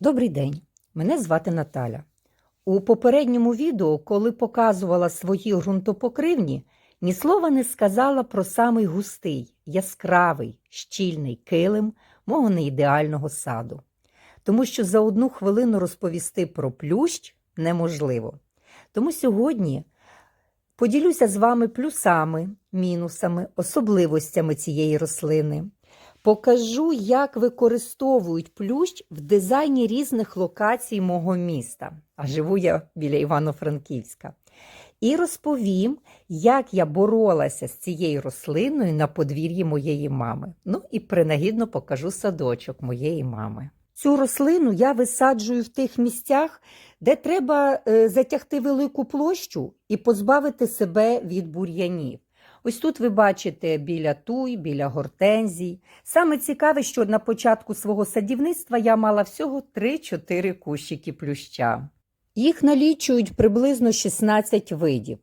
Добрий день, мене звати Наталя. У попередньому відео, коли показувала свої ґрунтопокривні, ні слова не сказала про самий густий, яскравий, щільний килим мого неідеального саду. Тому що за одну хвилину розповісти про плющ неможливо. Тому сьогодні поділюся з вами плюсами, мінусами, особливостями цієї рослини. Покажу, як використовують плющ в дизайні різних локацій мого міста. А живу я біля Івано-Франківська. І розповім, як я боролася з цією рослиною на подвір'ї моєї мами. Ну і принагідно покажу садочок моєї мами. Цю рослину я висаджую в тих місцях, де треба е, затягти велику площу і позбавити себе від бур'янів. Ось тут ви бачите біля туй, біля гортензій. Саме цікаве, що на початку свого садівництва я мала всього 3-4 кущики плюща. Їх налічують приблизно 16 видів.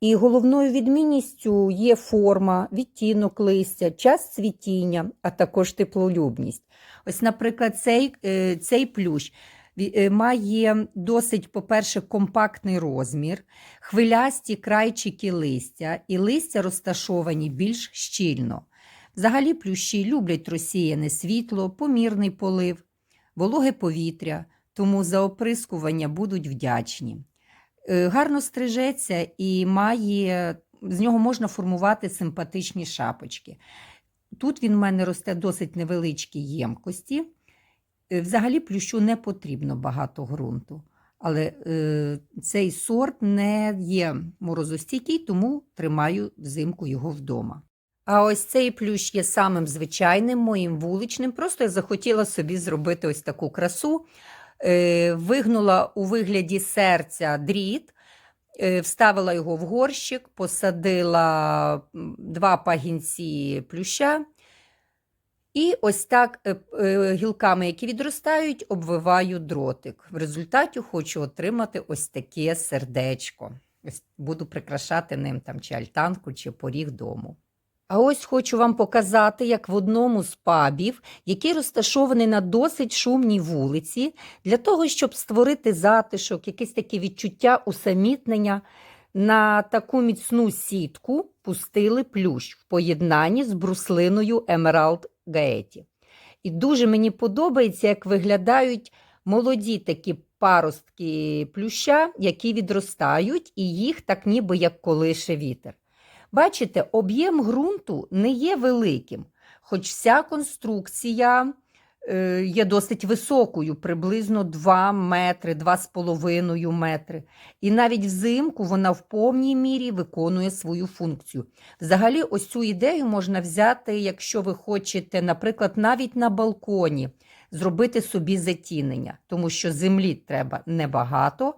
І головною відмінністю є форма, відтінок листя, час цвітіння, а також теплолюбність. Ось, наприклад, цей, е, цей плющ має досить, по-перше, компактний розмір, хвилясті крайчики листя, і листя розташовані більш щільно. Взагалі плющі люблять розсіяне світло, помірний полив, вологе повітря, тому за оприскування будуть вдячні. Е, Гарно стрижеться і має, з нього можна формувати симпатичні шапочки. Тут він в мене росте досить невеличкі ємкості. Е, Взагалі плющу не потрібно багато ґрунту, але е, цей сорт не є морозостійкий, тому тримаю взимку його вдома. А ось цей плющ є самим звичайним моїм вуличним. Просто я захотіла собі зробити ось таку красу. Е, вигнула у вигляді серця дріт, е, вставила його в горщик, посадила два пагінці плюща. І ось так е, е, гілками, які відростають, обвиваю дротик. В результаті хочу отримати ось таке сердечко. Буду прикрашати ним там чи альтанку, чи поріг дому. А ось хочу вам показати, як в одному з пабів, який розташований на досить шумній вулиці, для того, щоб створити затишок, якесь таке відчуття усамітнення, на таку міцну сітку пустили плющ в поєднанні з бруслиною Emerald Gaety. І дуже мені подобається, як виглядають молоді такі паростки плюща, які відростають, і їх так ніби як колише вітер. Бачите, об'єм ґрунту не є великим, хоч вся конструкція є досить високою, приблизно 2 метри, 2,5 метри. І навіть взимку вона в повній мірі виконує свою функцію. Взагалі, ось цю ідею можна взяти, якщо ви хочете, наприклад, навіть на балконі зробити собі затінення, тому що землі треба небагато,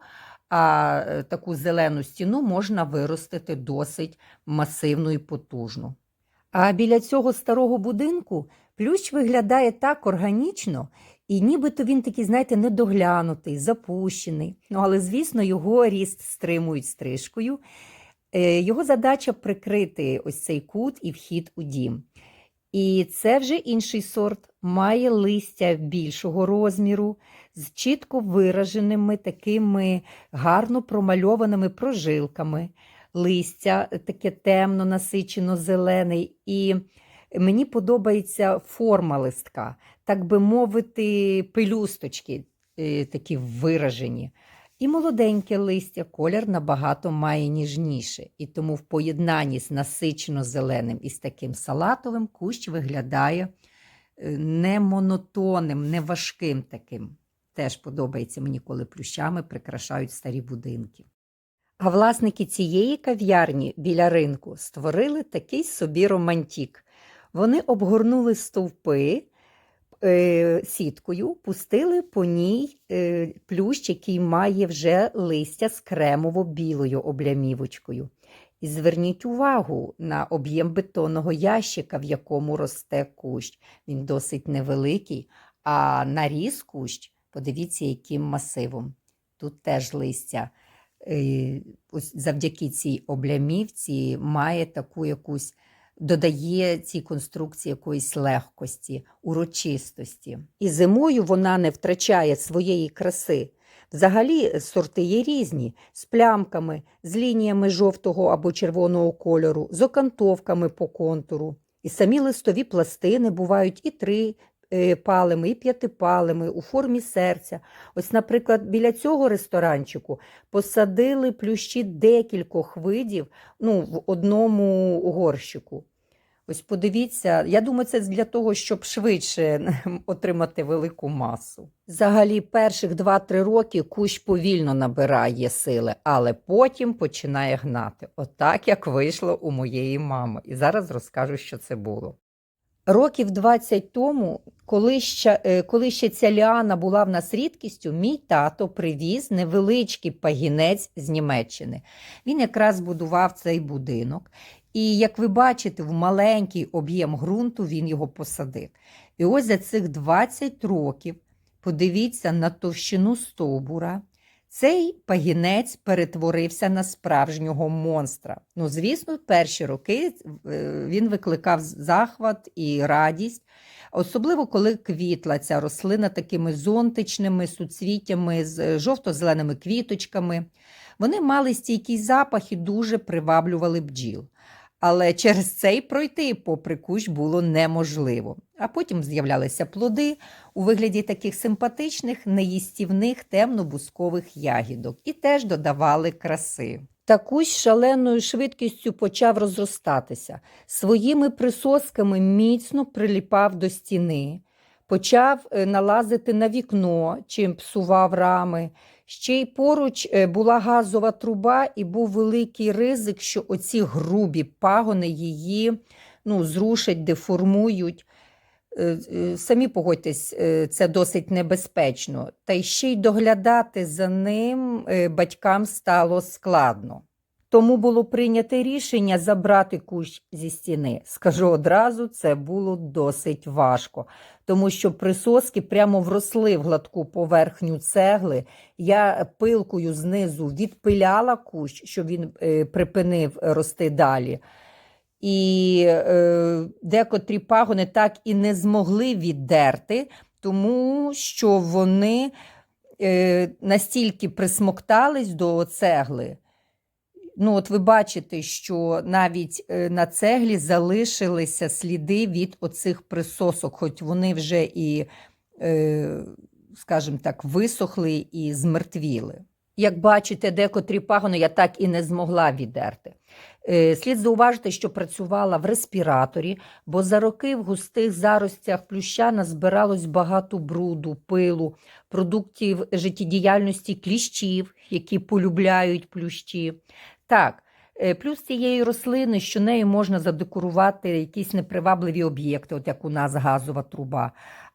а е, таку зелену стіну можна виростити досить масивну і потужну. А біля цього старого будинку плющ виглядає так органічно, і нібито він такий, знаєте, недоглянутий, запущений. Ну, але, звісно, його ріст стримують стрижкою. Е, Його задача прикрити ось цей кут і вхід у дім. І це вже інший сорт, має листя більшого розміру, з чітко вираженими такими гарно промальованими прожилками. Листя таке темно, насичено зелений. І мені подобається форма листка, так би мовити, пелюсточки е, такі виражені. І молоденьке листя, колір набагато має ніжніше, і тому в поєднанні з насичено зеленим і з таким салатовим кущ виглядає е, не монотонним, не важким таким. Теж подобається мені, коли плющами прикрашають старі будинки. А власники цієї кав'ярні біля ринку створили такий собі романтік. Вони обгорнули стовпи е, сіткою, пустили по ній е, плющ, який має вже листя з кремово-білою облямівочкою. І зверніть увагу на об'єм бетонного ящика, в якому росте кущ. Він досить невеликий, а наріз кущ, подивіться, яким масивом. Тут теж листя. Е, ось завдяки цій облямівці має таку якусь, додає цій конструкції якоїсь легкості, урочистості. І зимою вона не втрачає своєї краси. Взагалі сорти є різні, з плямками, з лініями жовтого або червоного кольору, з окантовками по контуру. І самі листові пластини бувають і 3, Е, трьохпалими і п'ятипалими у формі серця. Ось, наприклад, біля цього ресторанчику посадили плющі декількох видів ну, в одному горщику. Ось подивіться, я думаю, це для того, щоб швидше отримати велику масу. Взагалі, перших 2-3 роки кущ повільно набирає сили, але потім починає гнати, отак як вийшло у моєї мами. І зараз розкажу, що це було. Років 20 тому, коли ще, е, коли ще ця ліана була в нас рідкістю, мій тато привіз невеличкий пагінець з Німеччини. Він якраз будував цей будинок. І як ви бачите, в маленький об'єм ґрунту він його посадив. І ось за цих 20 років подивіться на товщину стовбура. Цей пагінець перетворився на справжнього монстра. Ну, звісно, перші роки е, він викликав захват і радість, особливо коли квітла ця рослина такими зонтичними суцвіттями з жовто-зеленими квіточками. Вони мали стійкий запах і дуже приваблювали бджіл. Але через цей пройти попри кущ було неможливо. А потім з'являлися плоди у вигляді таких симпатичних, неїстівних темно-бускових ягідок і теж додавали краси. Та кущ шаленою швидкістю почав розростатися, своїми присосками міцно приліпав до стіни, почав е, налазити на вікно, чим псував рами. Ще й поруч е, була газова труба, і був великий ризик, що оці грубі пагони її ну, зрушать, деформують. Е, е, самі погодьтесь, це досить небезпечно. Та й ще й доглядати за ним батькам стало складно. Тому було прийнято рішення забрати кущ зі стіни. Скажу одразу, це було досить важко, тому що присоски прямо вросли в гладку поверхню цегли. Я пилкою знизу відпиляла кущ, щоб він е, припинив рости далі. І е, декотрі пагони так і не змогли віддерти, тому що вони е, настільки присмоктались до цегли. Ну, от ви бачите, що навіть е, на цеглі залишилися сліди від оцих присосок, хоч вони вже і, е, скажімо так, висохли і змертвіли. Як бачите, декотрі пагони я так і не змогла віддерти. Е, слід зауважити, що працювала в респіраторі, бо за роки в густих заростях плюща назбиралось багато бруду, пилу, продуктів життєдіяльності кліщів, які полюбляють плющі. Так, е, плюс цієї рослини, що нею можна задекорувати якісь непривабливі об'єкти, от як у нас газова труба.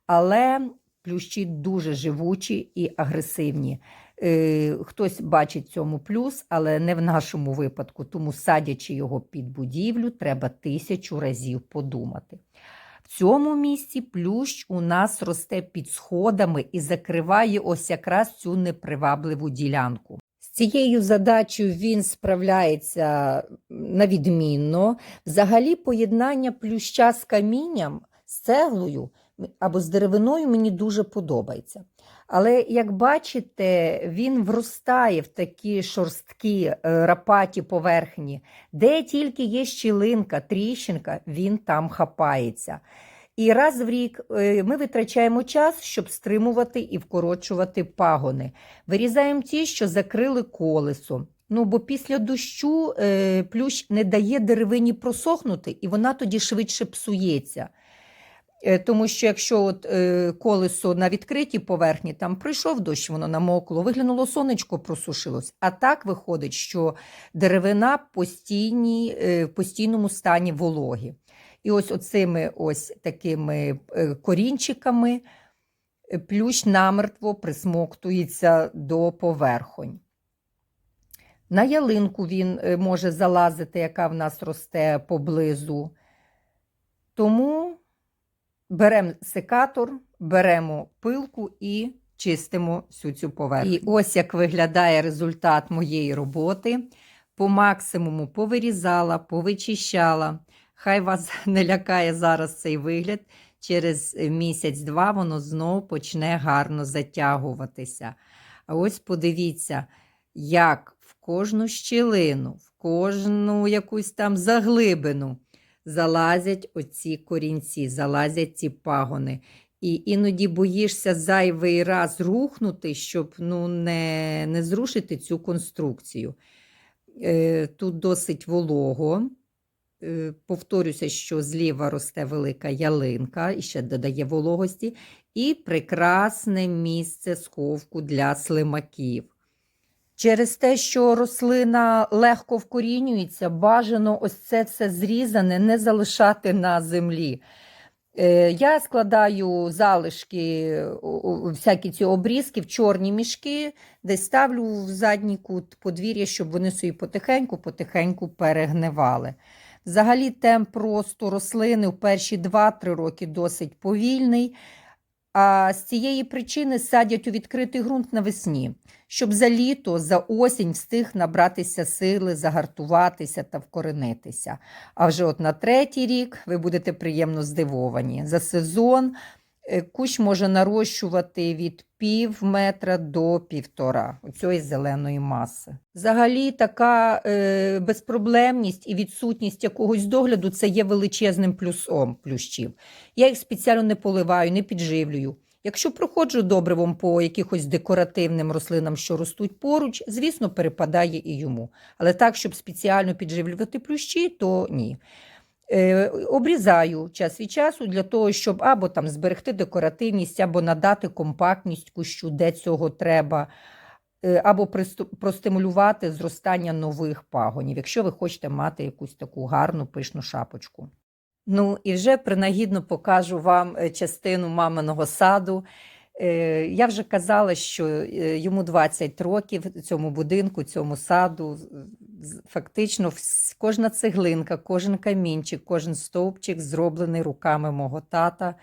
Але плющі дуже живучі і агресивні. Е, хтось бачить цьому плюс, але не в нашому випадку, тому садячи його під будівлю, треба тисячу разів подумати. В цьому місці плющ у нас росте під сходами і закриває ось якраз цю непривабливу ділянку З цією задачею він справляється на відмінно. Взагалі, поєднання плюща з камінням, з цеглою або з деревиною мені дуже подобається. Але, як бачите, він вростає в такі шорсткі е, рапаті поверхні, де тільки є щілинка, тріщинка, він там хапається. І раз в рік е, ми витрачаємо час, щоб стримувати і вкорочувати пагони. Вирізаємо ті, що закрили колесо. Ну, бо після дощу е, плющ не дає деревині просохнути, і вона тоді швидше псується. Е, тому що якщо от, колесо на відкритій поверхні, там прийшов дощ, воно намокло, виглянуло сонечко, просушилось. А так виходить, що деревина постійні, в постійному стані вологі. І ось оцими ось такими е, корінчиками е, плющ намертво присмоктується до поверхонь. На ялинку він е, може залазити, яка в нас росте поблизу. Тому беремо секатор, беремо пилку і чистимо всю цю поверхню. І ось як виглядає результат моєї роботи. По максимуму повирізала, повичищала Хай вас не лякає зараз цей вигляд. Через місяць-два воно знов почне гарно затягуватися. А ось подивіться, як в кожну щілину, в кожну якусь там заглибину залазять оці корінці, залазять ці пагони. І іноді боїшся зайвий раз рухнути, щоб ну, не, не зрушити цю конструкцію. Е, Тут досить волого. Е, Повторюся, що зліва росте велика ялинка і ще додає вологості, і прекрасне місце сховку для слимаків. Через те, що рослина легко вкорінюється, бажано ось це все зрізане не залишати на землі. Е, Я складаю залишки, всякі ці обрізки в чорні мішки, десь ставлю в задній кут подвір'я, щоб вони собі потихеньку-потихеньку перегнивали. Взагалі, темп росту рослини в перші 2-3 роки досить повільний. А з цієї причини садять у відкритий ґрунт навесні, щоб за літо, за осінь встиг набратися сили, загартуватися та вкоренитися. А вже от на третій рік ви будете приємно здивовані. За сезон кущ може нарощувати від пів метра до півтора оцієї зеленої маси. Взагалі, така е, безпроблемність і відсутність якогось догляду це є величезним плюсом плющів. Я їх спеціально не поливаю, не підживлюю. Якщо проходжу добривом по якихось декоративним рослинам, що ростуть поруч, звісно, перепадає і йому. Але так, щоб спеціально підживлювати плющі, то ні. Е, обрізаю час від часу для того, щоб або там зберегти декоративність, або надати компактність кущу, де цього треба, е, або простимулювати зростання нових пагонів, якщо ви хочете мати якусь таку гарну пишну шапочку. Ну і вже принагідно покажу вам е, частину маминого саду. Я вже казала, що йому 20 років цьому будинку, цьому саду. Фактично, кожна цеглинка, кожен камінчик, кожен стовпчик зроблений руками мого тата.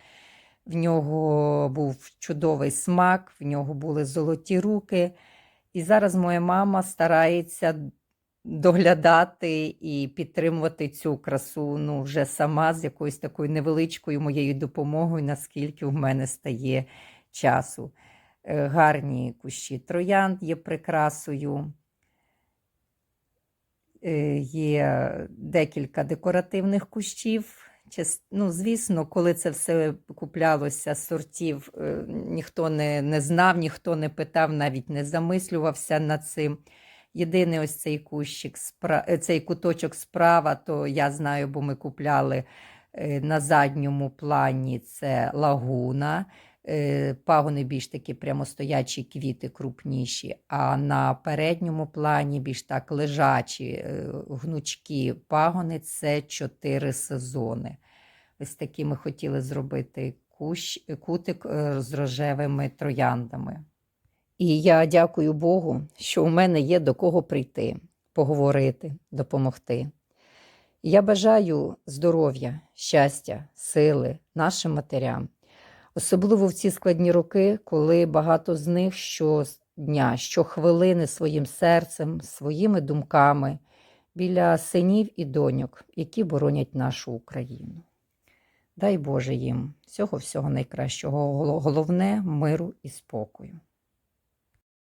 В нього був чудовий смак, в нього були золоті руки. І зараз моя мама старається доглядати і підтримувати цю красу ну, вже сама з якоюсь такою невеличкою моєю допомогою, наскільки в мене стає часу. Е, Гарні кущі троянд є прикрасою. Е, Є декілька декоративних кущів. Ну, звісно, коли це все куплялося з сортів, е, ніхто не, не знав, ніхто не питав, навіть не замислювався над цим. Єдиний ось цей кущик, е, цей куточок справа, то я знаю, бо ми купляли на задньому плані це лагуна. Е, Пагони більш такі прямостоячі квіти крупніші, а на передньому плані більш так лежачі е, гнучкі пагони це чотири сезони. Ось такі ми хотіли зробити кущ, кутик е, з рожевими трояндами. І я дякую Богу, що у мене є до кого прийти, поговорити, допомогти. Я бажаю здоров'я, щастя, сили нашим матерям, особливо в ці складні роки, коли багато з них щодня, щохвилини своїм серцем, своїми думками біля синів і доньок, які боронять нашу Україну. Дай Боже їм всього всього найкращого, головне миру і спокою.